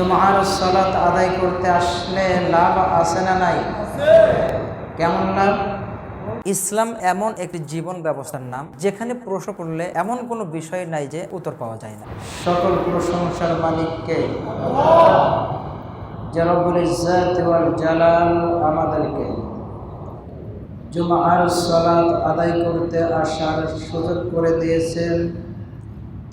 জুমার সালাত আদায় করতে আসলে লাভ আছে না নাই? কেমন লাভ? ইসলাম এমন একটি জীবন ব্যবস্থার নাম, যেখানে প্রশ্ন করলে এমন কোনো বিষয় নাই যে উত্তর পাওয়া যায় না। সকল প্রশংসার মালিককে যে রব্বুল ইজ্জাত ওয়াল জালাল আমাদেরকে। জুমার সালাত আদায় করতে আসার সুযোগ করে দিয়েছেন।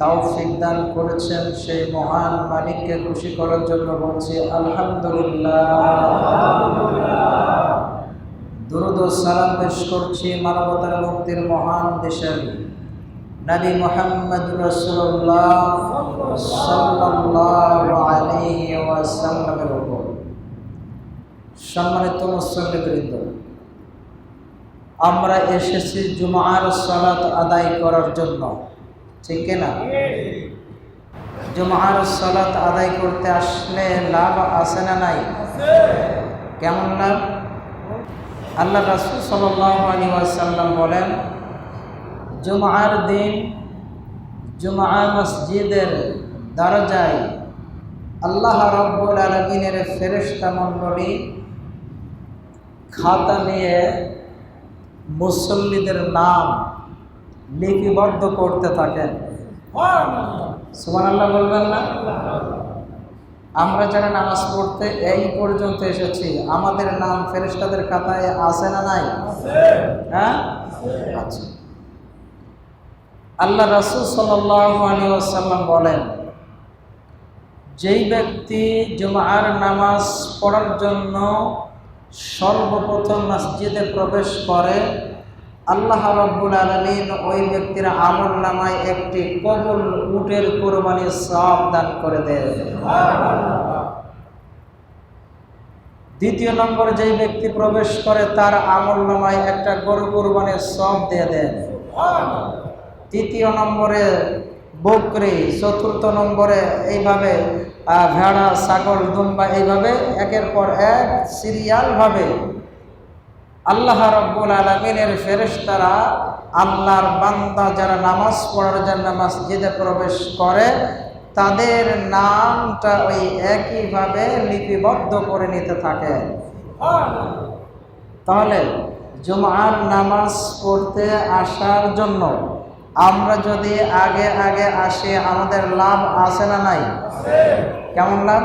তৌফিক দান করেছেন সেই মহান মালিককে খুশি করার জন্য বলছি, আলহামদুলিল্লাহ। দুরুদ সালাম পেশ করছি মানবতার মুক্তির মহান দেশের নবী মোহাম্মদ রসুল্লাহ উপর। সম্মানিত মুসল্লিবৃন্দ, আমরা এসেছি জুমার সালাত আদায় করার জন্য। ঠিক না। জুমার সালাত আদায় করতে আসলে লাভ আছে না নাই? কেমন লাভ? আল্লাহ রাসুল সাল্লি ওয়াসাল্লাম বলেন, জুমার দিন জুমা মসজিদের দরজায় আল্লাহ রব্বুল আলমিনের ফেরেস্তা মণ্ডলী খাতা নিয়ে মুসল্লিদের নাম লিপিবদ্ধ করতে থাকেন। সুমান আল্লাহ বলবেন না? আমরা যারা নামাজ পড়তে এই পর্যন্ত এসেছি আমাদের নাম ফেরেস্তাদের খাতায় আছে না নাই? হ্যাঁ? আচ্ছা। আল্লাহ রসুল সাল্লাম বলেন যেই ব্যক্তি জুমার নামাজ পড়ার জন্য সর্বপ্রথম মসজিদে প্রবেশ করে আল্লাহ রব্বুল আলমিন ওই ব্যক্তির আমল নামায় একটি কবুল উটের কোরবানি সব দান করে দেয় দ্বিতীয় নম্বরে, যেই ব্যক্তি প্রবেশ করে তার আমল নামায় একটা গরু কোরবানির সব দিয়ে দেন। তৃতীয় নম্বরে, বকরি। চতুর্থ নম্বরে, এইভাবে ভেড়া, ছাগল, দুম্বা, এইভাবে একের পর এক সিরিয়ালভাবে আল্লাহ রব্বুল আলমিনের ফেরেশতারা আল্লাহর বান্দা যারা নামাজ পড়ার জন্য মসজিদে প্রবেশ করে, তাদের নামটা ওই একইভাবে লিপিবদ্ধ করে নিতে থাকে। তাহলে জুমার নামাজ পড়তে আসার জন্য আমরা যদি আগে আগে আসি, আমাদের লাভ আছে না নাই? কেমন লাভ?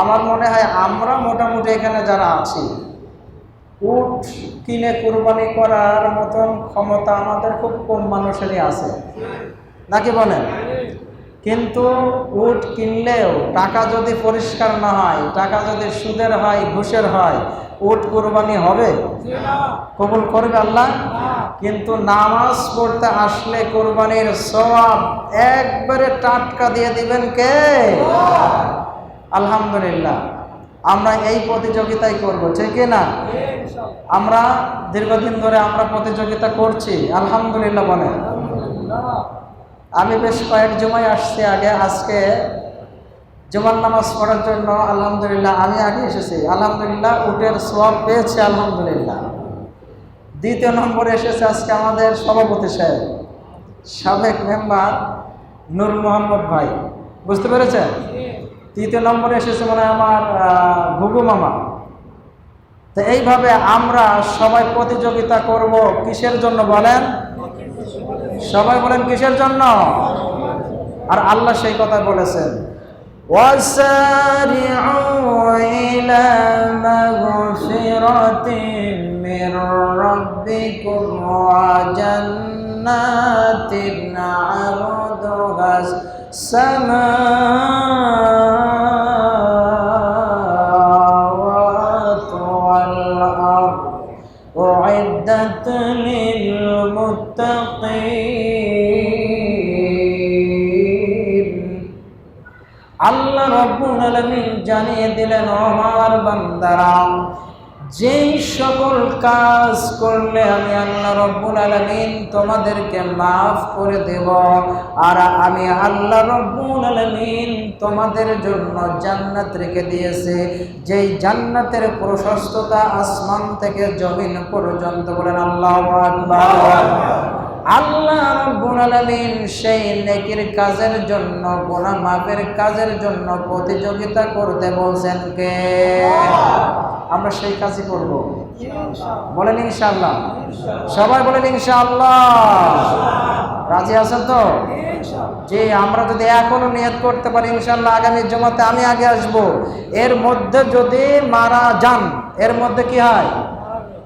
আমার মনে হয় আমরা মোটামুটি এখানে যারা আছি উট কিনে কোরবানি করার মতন ক্ষমতা আমাদের খুব কম মানুষেরই আছে। নাকি বলেন? কিন্তু উট কিনলেও টাকা যদি পরিষ্কার না হয় টাকা যদি সুদের হয় ঘুষের হয় উট কোরবানি হবে? কবুল করবে আল্লাহ? কিন্তু নামাজ পড়তে আসলে কোরবানির সবাব একবারে টাটকা দিয়ে দিবেন কে? আলহামদুলিল্লাহ। আমরা এই প্রতিযোগিতাই করব, ঠিক না? আমরা দীর্ঘদিন ধরে আমরা প্রতিযোগিতা করছি, আলহামদুলিল্লাহ বলে। আমি বেশ কয়েক জমায় আসছি আগে, আজকে জমান নামাজ পড়ার জন্য আলহামদুলিল্লাহ আমি আগে এসেছি। আলহামদুলিল্লাহ উটের সব পেয়েছি, আলহামদুলিল্লাহ। দ্বিতীয় নম্বরে এসেছে আজকে আমাদের সভাপতি সাহেব, সাবেক মেম্বার নূর মোহাম্মদ ভাই। বুঝতে পেরেছেন? তৃতীয় নম্বরে এসেছে মানে আমার ঘুঘু মামা তো এইভাবে আমরা সবাই প্রতিযোগিতা করব কিসের জন্য বলেন সবাই বলেন কিসের জন্য আর আল্লাহ সেই কথা বলেছেন وسارعوا إلى مغفرة من ربكم وجنات عرضها السماوات জানিয়ে দিলেন আমার বান্দারা, যেই সকল কাজ করলে আমি আল্লাহ রব্বুল আলমিন তোমাদেরকে মাফ করে দেব, আর আমি আল্লাহ রব্বুল আলমিন তোমাদের জন্য জান্নাত রেখে দিয়েছে। যেই জান্নাতের প্রশস্ততা আসমান থেকে জমিন পর্যন্ত বলেন, আল্লাহ আকবার। আল্লাহ রাব্বুল আলামিন সেই নেকির কাজের জন্য গুনাহ মাপের কাজের জন্য প্রতিযোগিতা করতে বলছেন কে? আমরা সেই কাজই করব। বলেন ইনশাআল্লাহ। সবাই বলেন ইনশাআল্লাহ। রাজি আছেন তো? যে আমরা যদি এখনও নিয়ত করতে পারি ইনশাল্লাহ আগামী জমাতে আমি আগে আসব। এর মধ্যে যদি মারা যান এর মধ্যে কি হয়?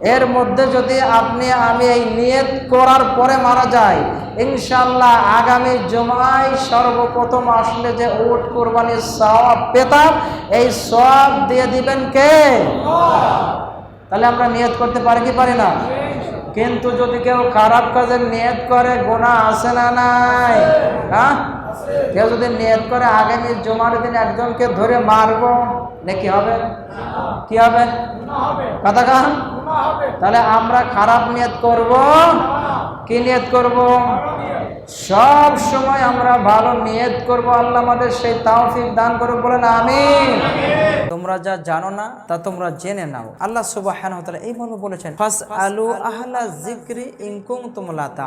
এর মধ্যে যদি আপনি আমি এই নিয়ত করার পরে মারা যাই ইনশাল্লাহ আগামী জমায় সর্বপ্রথম আসলে যে উট কোরবানির সব পেতাম এই সব দিয়ে দিবেন কে? তাহলে আমরা নিয়ত করতে পারি কি পারি না? কিন্তু যদি কেউ খারাপ কাজের নিয়ত করে গোনা আসে না নাই? হ্যাঁ? কেউ যদি নিয়ত করে আগামী জমার দিন একজনকে ধরে মারবো নাকি হবে? কি হবে। কথা কান। তাহলে আমরা খারাপ নিয়ত করব কি নিয়ত করব? সব সময় আমরা ভালো নিয়ত করব আল্লাহ আমাদের সেই তাওফিক দান করুক বলেন আমি তোমরা যা জানো না তা তোমরা জেনে নাও। আল্লাহ সুবাহ এই মর্ম বলেছেন ফাস আলু আহলা জিক্রি ইনকুম তুমলা তা